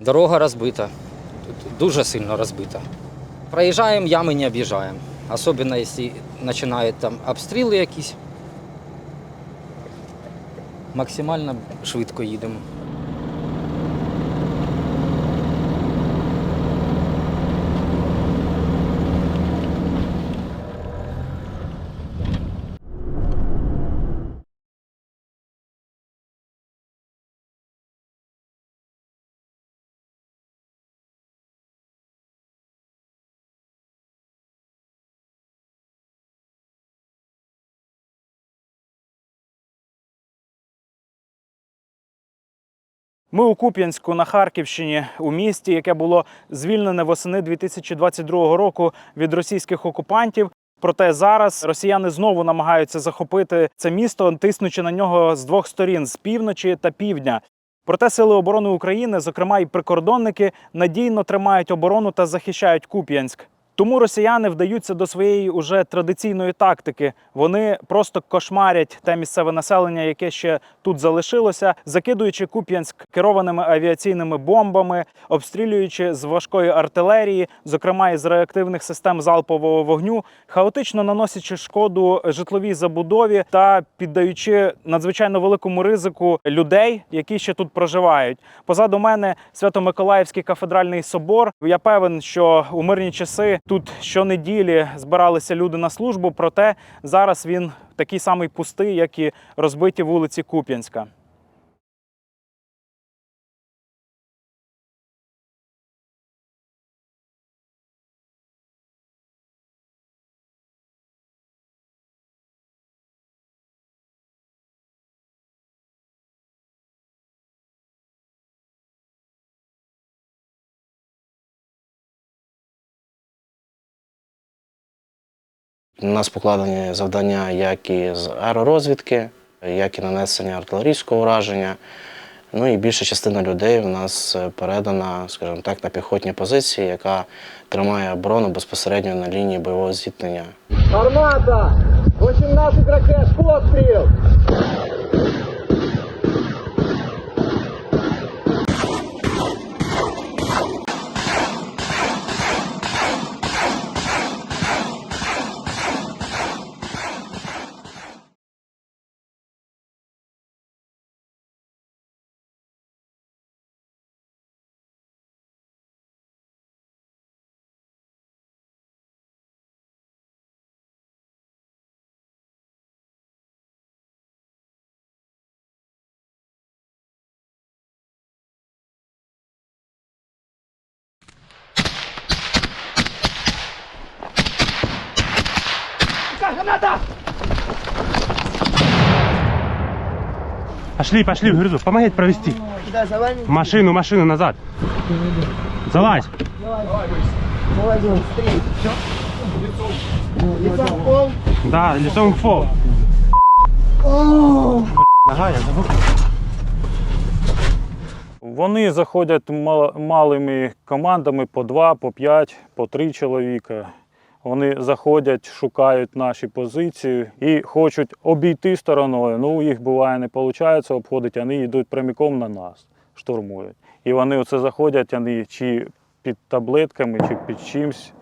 Дорога розбита, дуже сильно розбита. Проїжджаємо, ями не об'їжджаємо. Особливо, якщо починають там обстріли якісь. Максимально швидко їдемо. Ми у Куп'янську на Харківщині у місті, яке було звільнене восени 2022 року від російських окупантів. Проте зараз росіяни знову намагаються захопити це місто, тиснучи на нього з двох сторін з півночі та півдня. Проте сили оборони України, зокрема і прикордонники, надійно тримають оборону та захищають Куп'янськ. Тому росіяни вдаються до своєї уже традиційної тактики. Вони просто кошмарять те місцеве населення, яке ще тут залишилося, закидуючи Куп'янськ керованими авіаційними бомбами, обстрілюючи з важкої артилерії, зокрема із реактивних систем залпового вогню, хаотично наносячи шкоду житловій забудові та піддаючи надзвичайно великому ризику людей, які ще тут проживають. Позаду мене Свято-Миколаївський кафедральний собор. Я певен, що у мирні часи тут щонеділі збиралися люди на службу, проте зараз він такий самий пустий, як і розбиті вулиці Куп'янська. На нас покладені завдання як і з аеророзвідки, як і нанесення артилерійського ураження. Ну і більша частина людей у нас е, передана, скажімо так, на піхотні позиції, яка тримає оборону безпосередньо на лінії бойового зіткнення. Армата! 18 ракет, постріл! Пошли, пошли в грызу, помогите провести. Машину, машину назад. Залазь. Да, лицом в пол. Нога, я забыл. Вони заходять мал- малими командами по два, по п'ять, по три чоловіка. Вони заходять, шукають наші позиції і хочуть обійти стороною. Ну, їх буває не виходить обходити, вони йдуть прямиком на нас, штурмують. І вони оце заходять, вони чи під таблетками, чи під чимсь,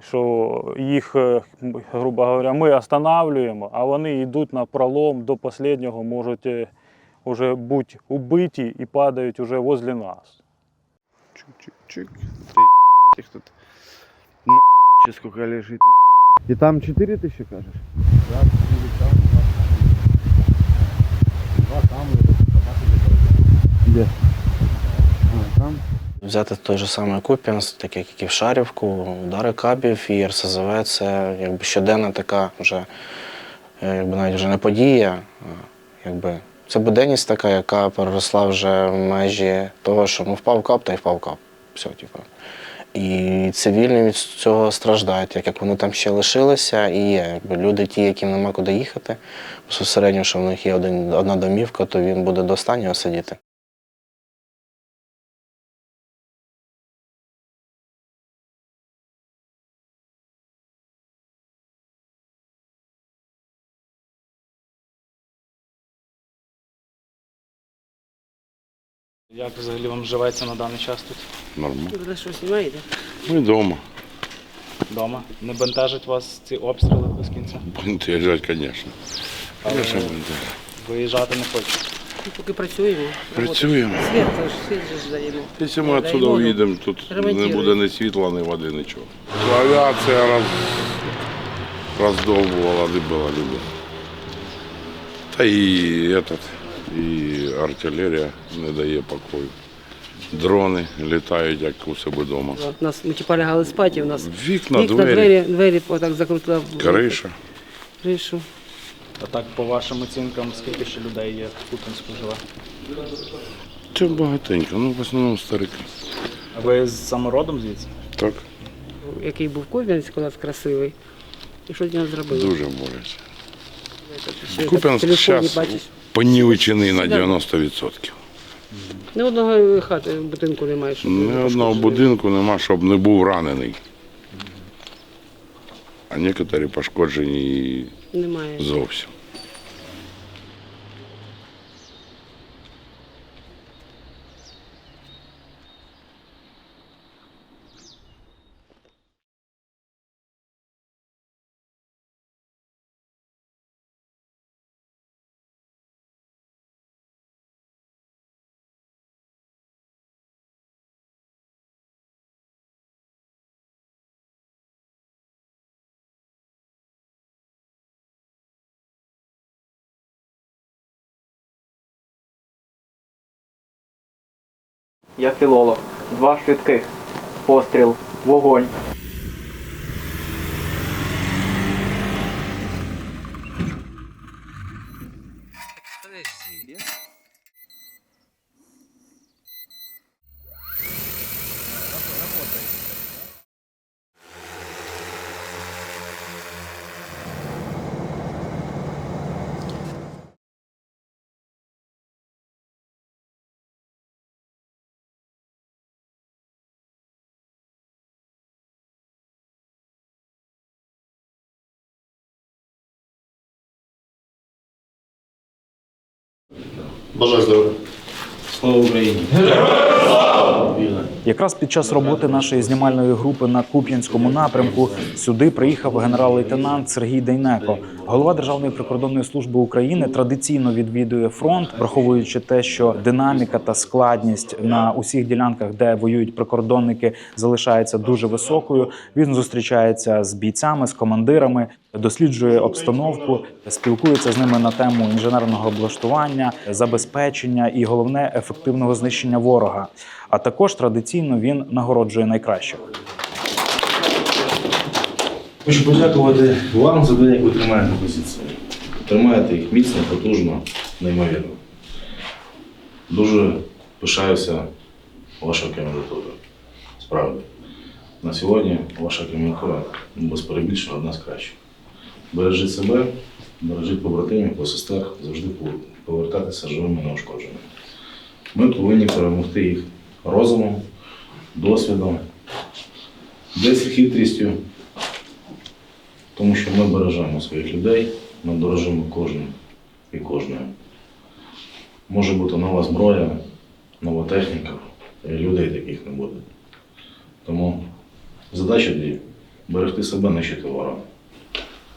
що їх, е, грубо говоря, ми останавлюємо, а вони йдуть на пролом до останнього, можуть е, уже бути убиті і падають уже возле нас. Чик-чик-чик. Их тут на сколько лежит. И там 4 тысячи, кажешь? Где? А, там? Взяти той же самий Куп'янськ, так як і в Шарівку, удари кабів і РСЗВ це якби щоденна така вже, якби навіть вже не подія. а Якби, це буденність така, яка переросла вже в межі того, що ну, впав кап та й впав кап. Все, типу. І цивільні від цього страждають, як, вони там ще лишилися, і є. Якби люди, ті, яким нема куди їхати, безпосередньо, що в них є один, одна домівка, то він буде до останнього сидіти. Як взагалі вам живеться на даний час тут Нормально. Ви що знімаєте? Ми вдома. вдома? Не бентежать вас ці обстріли без кінця? Бентежать, звісно. Звісно, бентежать. Виїжджати не хочете. Ми поки працюємо. Працюємо. Світ, ж даємо. Якщо ми відсюди уїдемо, тут не буде ні світла, ні води, нічого. Авіація роз... роздовбувала, любила, любила. Та і, этот, і артилерія не дає покою. Дрони літають, як у себе вдома. От нас ми типа лягали спати, у нас Вікна, вікна, двері, двері, двері отак закрутила криша. кришу. А так, по вашим оцінкам, скільки ще людей є в Куп'янську живе? Це багатенько, ну в основному старики. А ви з самородом звідси? Так, Який був Куб'янськ у нас красивий. І що з нього зробили? дуже борються. Ще Куп'янськ зараз. Понівечений на 90%. Ні одного хати будинку немає, щоб Ні одного пошкоджений. будинку нема, щоб не був ранений. А некоторі пошкоджені і Немає. зовсім. Я філолог. Два швидких. Постріл. Вогонь. Бажаю здоров'я. Слава Україні! Якраз під час роботи нашої знімальної групи на Куп'янському напрямку сюди приїхав генерал-лейтенант Сергій Дейнеко. Голова Державної прикордонної служби України традиційно відвідує фронт, враховуючи те, що динаміка та складність на усіх ділянках, де воюють прикордонники, залишається дуже високою. Він зустрічається з бійцями, з командирами, досліджує обстановку, спілкується з ними на тему інженерного облаштування, забезпечення і головне ефективного знищення ворога. А також традиційно він нагороджує найкращих. Хочу подякувати вам за те, як ви тримаєте позиції. Тримаєте їх міцно, потужно, неймовірно. Дуже пишаюся вашою кандидатурою. Справді. На сьогодні ваша кандидатура без перебільшення одна з кращих. Бережіть себе, бережіть побратимів, посестер, завжди повертатися живими неушкодженими. Ми повинні перемогти їх розумом, досвідом, десь хитрістю, тому що ми бережемо своїх людей, ми дорожимо кожним і кожною. Може бути нова зброя, нова техніка, і людей таких не буде. Тому задача дві берегти себе, нищити ворога.